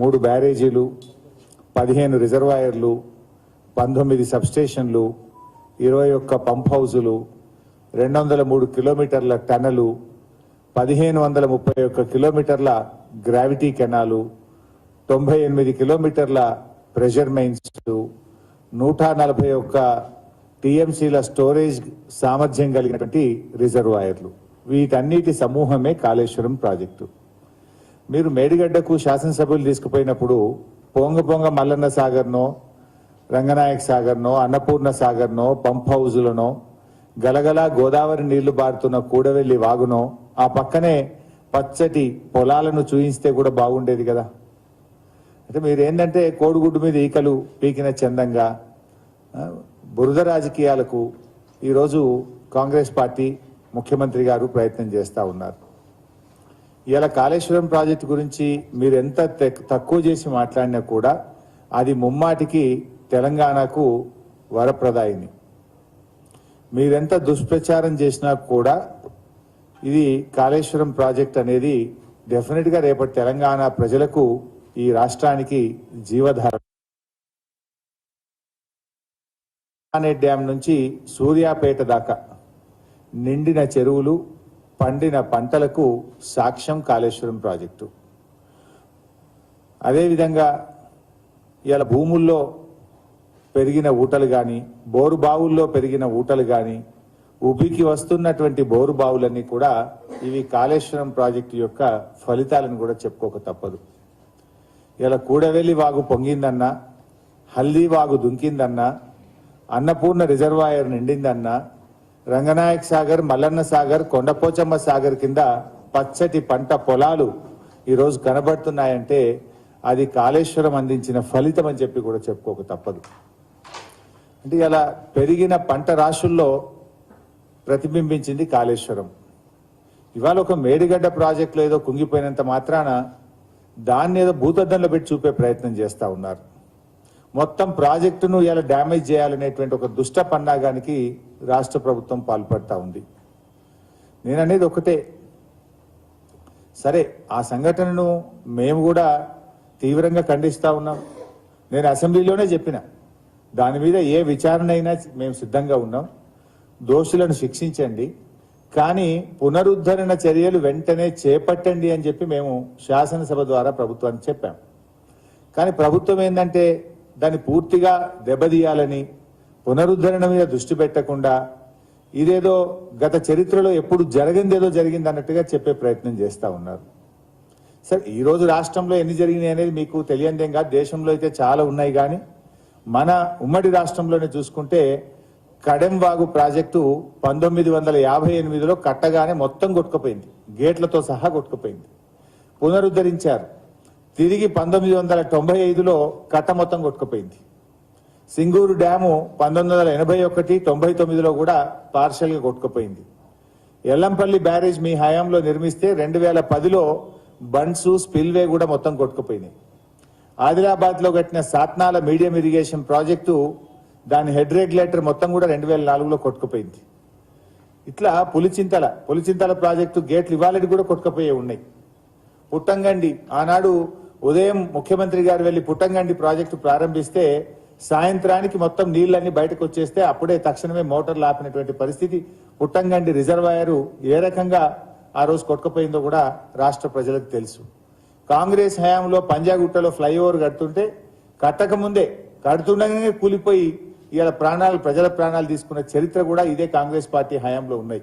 మూడు బ్యారేజీలు పదిహేను రిజర్వాయర్లు పంతొమ్మిది సబ్స్టేషన్లు ఇరవై ఒక్క పంప్ హౌజులు రెండు వందల మూడు కిలోమీటర్ల టనలు పదిహేను వందల ముప్పై ఒక్క కిలోమీటర్ల గ్రావిటీ కెనాలు తొంభై ఎనిమిది కిలోమీటర్ల ప్రెషర్ మెయిన్స్ నూట నలభై ఒక్క టీఎంసీల స్టోరేజ్ సామర్థ్యం కలిగినటువంటి రిజర్వాయర్లు. వీటన్నిటి సమూహమే కాళేశ్వరం ప్రాజెక్టు. మీరు మేడిగడ్డకు శాసనసభ్యులు తీసుకుపోయినప్పుడు పొంగ పొంగ మల్లన్న సాగర్నో రంగనాయక్ సాగర్నో అన్నపూర్ణ సాగర్నో పంప్ హౌజులనో గలగల గోదావరి నీళ్ళు బారుతున్న కూడవెల్లి వాగునో ఆ పక్కనే పచ్చటి పొలాలను చూయిస్తే కూడా బాగుండేది కదా. అంటే మీరు ఏంటంటే కోడిగుడ్డు మీద ఈకలు పీకిన చందంగా బురద రాజకీయాలకు ఈరోజు కాంగ్రెస్ పార్టీ ముఖ్యమంత్రి గారు ప్రయత్నం చేస్తూ ఉన్నారు. ఇలా కాళేశ్వరం ప్రాజెక్టు గురించి మీరు ఎంత తక్కువ చేసి మాట్లాడినా కూడా అది ముమ్మాటికి తెలంగాణకు వరప్రదాయిని. మీరెంత దుష్ప్రచారం చేసినా కూడా ఇది కాళేశ్వరం ప్రాజెక్ట్ అనేది డెఫినెట్గా రేపటి తెలంగాణ ప్రజలకు ఈ రాష్ట్రానికి జీవధార. అనే డ్యాం నుంచి సూర్యాపేట దాకా నిండిన చెరువులు పండిన పంటలకు సాక్ష్యం కాళేశ్వరం ప్రాజెక్టు. అదేవిధంగా ఇలా భూముల్లో పెరిగిన ఊటలు కానీ బోరు బావుల్లో పెరిగిన ఊటలు కానీ ఉబికి వస్తున్నటువంటి బోరు బావులన్నీ కూడా ఇవి కాళేశ్వరం ప్రాజెక్టు యొక్క ఫలితాలను కూడా చెప్పుకోక తప్పదు. ఇలా కూడవెల్లి వాగు పొంగిందన్నా హల్దీ వాగు దుంకిందన్నా అన్నపూర్ణ రిజర్వాయర్ నిండిందన్నా రంగనాయక్ సాగర్ మల్లన్న సాగర్ కొండపోచమ్మ సాగర్ కింద పచ్చటి పంట పొలాలు ఈరోజు కనబడుతున్నాయంటే అది కాళేశ్వరం అందించిన ఫలితం అని చెప్పి కూడా చెప్పుకోక తప్పదు. అంటే ఇలా పెరిగిన పంట రాశుల్లో ప్రతిబింబించింది కాళేశ్వరం. ఇవాళ ఒక మేడిగడ్డ ప్రాజెక్టులో ఏదో కుంగిపోయినంత మాత్రాన దాన్ని ఏదో భూతద్దంలో పెట్టి చూపే ప్రయత్నం చేస్తూ ఉన్నారు. మొత్తం ప్రాజెక్టును ఇలా డ్యామేజ్ చేయాలనేటువంటి ఒక దుష్ట పన్నాగానికి రాష్ట్ర ప్రభుత్వం పాల్పడతా ఉంది. నేను అనేది ఒకటే సరే ఆ సంఘటనను మేము కూడా తీవ్రంగా ఖండిస్తూ ఉన్నాం. నేను అసెంబ్లీలోనే చెప్పిన. దాని మీద ఏ విచారణ అయినా మేము సిద్ధంగా ఉన్నాం. దోషులను శిక్షించండి. కానీ పునరుద్ధరణ చర్యలు వెంటనే చేపట్టండి అని చెప్పి మేము శాసనసభ ద్వారా ప్రభుత్వానికి చెప్పాం. కానీ ప్రభుత్వం ఏంటంటే దాన్ని పూర్తిగా దెబ్బతీయాలని పునరుద్ధరణ మీద దృష్టి పెట్టకుండా ఇదేదో గత చరిత్రలో ఎప్పుడు జరిగిందేదో జరిగింది అన్నట్టుగా చెప్పే ప్రయత్నం చేస్తూ ఉన్నారు. సరే ఈరోజు రాష్ట్రంలో ఎన్ని జరిగినాయి అనేది మీకు తెలియందేం కాదు. దేశంలో అయితే చాలా ఉన్నాయి కానీ మన ఉమ్మడి రాష్ట్రంలోనే చూసుకుంటే కడెంవాగు ప్రాజెక్టు పంతొమ్మిది వందల యాభై ఎనిమిదిలో కట్టగానే మొత్తం కొట్టుకుపోయింది. గేట్లతో సహా కొట్టుకుపోయింది. పునరుద్ధరించారు. తిరిగి పంతొమ్మిది వందల తొంభై ఐదులో కట్ట మొత్తం కొట్టుకుపోయింది. సింగూరు డ్యాము పంతొమ్మిది వందల ఎనభై ఒకటి తొంభై తొమ్మిదిలో కూడా పార్షల్గా కొట్టుకుపోయింది. ఎల్లంపల్లి బ్యారేజ్ మీ హయాంలో నిర్మిస్తే రెండు వేల పదిలో బండ్స్ స్పిల్వే కూడా మొత్తం కొట్టుకుపోయినాయి. ఆదిలాబాద్లో కట్టిన సాత్నాల మీడియం ఇరిగేషన్ ప్రాజెక్టు దాని హెడ్ రెగ్యులేటర్ మొత్తం కూడా రెండు వేల నాలుగులో కొట్టుకుపోయింది. ఇట్లా పులిచింతల పులిచింతల ప్రాజెక్టు గేట్లు ఇవాళటి కూడా కొట్టుకుపోయే ఉన్నాయి. పుట్టంగండి. ఆనాడు ఉదయం ముఖ్యమంత్రి గారు వెళ్ళి పుట్టంగండి ప్రాజెక్టు ప్రారంభిస్తే సాయంత్రానికి మొత్తం నీళ్ళన్నీ బయటకు వచ్చేస్తే అప్పుడే తక్షణమే మోటార్లు ఆపినటువంటి పరిస్థితి. పుట్టంగండి రిజర్వాయరు ఏ రకంగా ఆ రోజు కొట్టుకుపోయిందో కూడా రాష్ట్ర ప్రజలకు తెలుసు. కాంగ్రెస్ హయాంలో పంజాగుట్టలో ఫ్లైఓవర్ కడుతుంటే కట్టకముందే కడుతుండగానే కూలిపోయి ఇలా ప్రాణాలు ప్రజల ప్రాణాలు తీసుకున్న చరిత్ర కూడా ఇదే కాంగ్రెస్ పార్టీ హయాంలో ఉన్నాయి.